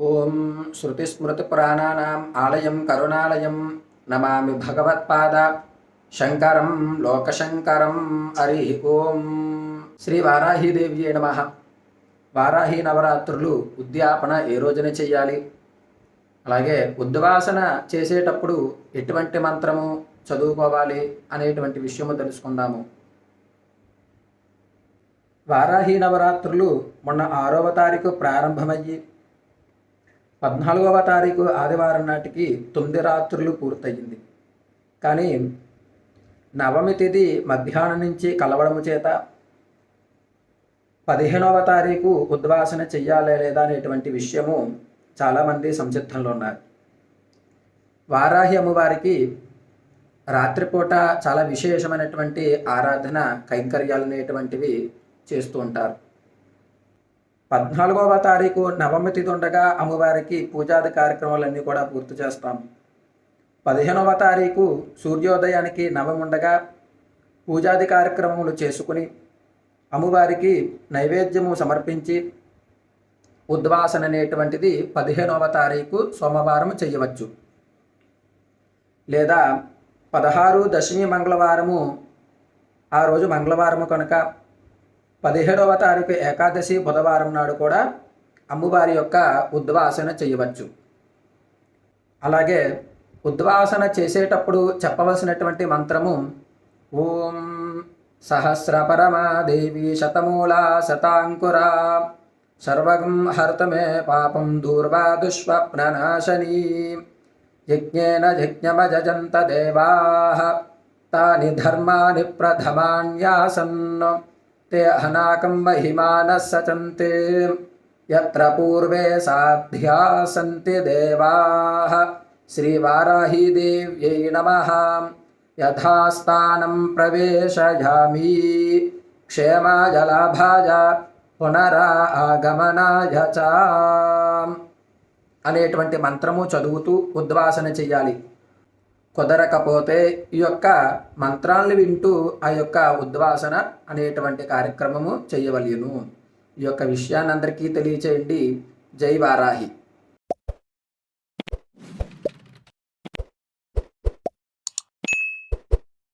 ఓం శృతిస్మృతిపురాణానాం ఆలయం కరుణాలయం నమామి భగవత్పాద. శంకరం లోకశంకరం హరి ఓం. శ్రీ వారాహీదేవి నమ. వారాహి నవరాత్రులు ఉద్యాపన ఏ రోజున చెయ్యాలి? అలాగే ఉద్వాసన చేసేటప్పుడు ఎటువంటి మంత్రము చదువుకోవాలి అనేటువంటి విషయము తెలుసుకుందాము. వారాహి నవరాత్రులు మొన్న ఆరవ తారీఖు ప్రారంభమయ్యి పద్నాలుగవ తారీఖు ఆదివారం నాటికి తొమ్మిది రాత్రులు పూర్తయింది. కానీ నవమి తేదీ మధ్యాహ్నం నుంచి కలవడము చేత పదిహేనవ తారీఖు ఉద్వాసన చెయ్యాలి లేదా అనేటువంటి విషయము చాలామంది సంసిద్ధంలో ఉన్నారు. వారాహి అమ్మవారికి రాత్రిపూట చాలా విశేషమైనటువంటి ఆరాధన కైంకర్యాలు అనేటువంటివి చేస్తూ ఉంటారు. పద్నాలుగవ తారీఖు నవమి తిథి ఉండగా అమ్మవారికి పూజాది కార్యక్రమాలన్నీ కూడా పూర్తి చేస్తాం. పదిహేనవ తారీఖు సూర్యోదయానికి నవమి ఉండగా పూజాది కార్యక్రమములు చేసుకుని అమ్మవారికి నైవేద్యము సమర్పించి ఉద్వాసన అనేటువంటిది పదిహేనవ తారీఖు సోమవారం చేయవచ్చు. లేదా పదహారు దశమి మంగళవారము ఆ రోజు మంగళవారము కనుక పదిహేడవ తారీఖు ఏకాదశి బుధవారం నాడు కూడా అమ్మవారి యొక్క ఉద్వాసన చేయవచ్చు. అలాగే ఉద్వాసన చేసేటప్పుడు చెప్పవలసినటువంటి మంత్రము ఓం సహస్రపరమాదేవి శతమూలా శతాంకురా సర్వం హర్తమే పాపం దూర్వా దుష్వప్ననాశనీ యజ్ఞేన యజ్ఞమజంత దేవా. తాని ధర్మాని ప్రథమాన్యాసన్ ते अहनाकं महिमानः सचन्ते यत्र पूर्वे साध्या सन्ति देवाः श्रीवाराहीदेव्यै नमः यथास्थानं प्रवेशयामि क्षेमाय लाभाय పునరా ఆగమనాయ చ అనేటువంటి మంత్రము చదువుతూ ఉద్వాసన చెయ్యాలి కుదరకపోతే ఈ యొక్క మంత్రాలను వింటూ ఆ యొక్క ఉద్వాసన అనేటువంటి కార్యక్రమము చేయవలెను ఈ యొక్క విషయాన్ని అందరికీ తెలియచేయండి. జై వారాహి.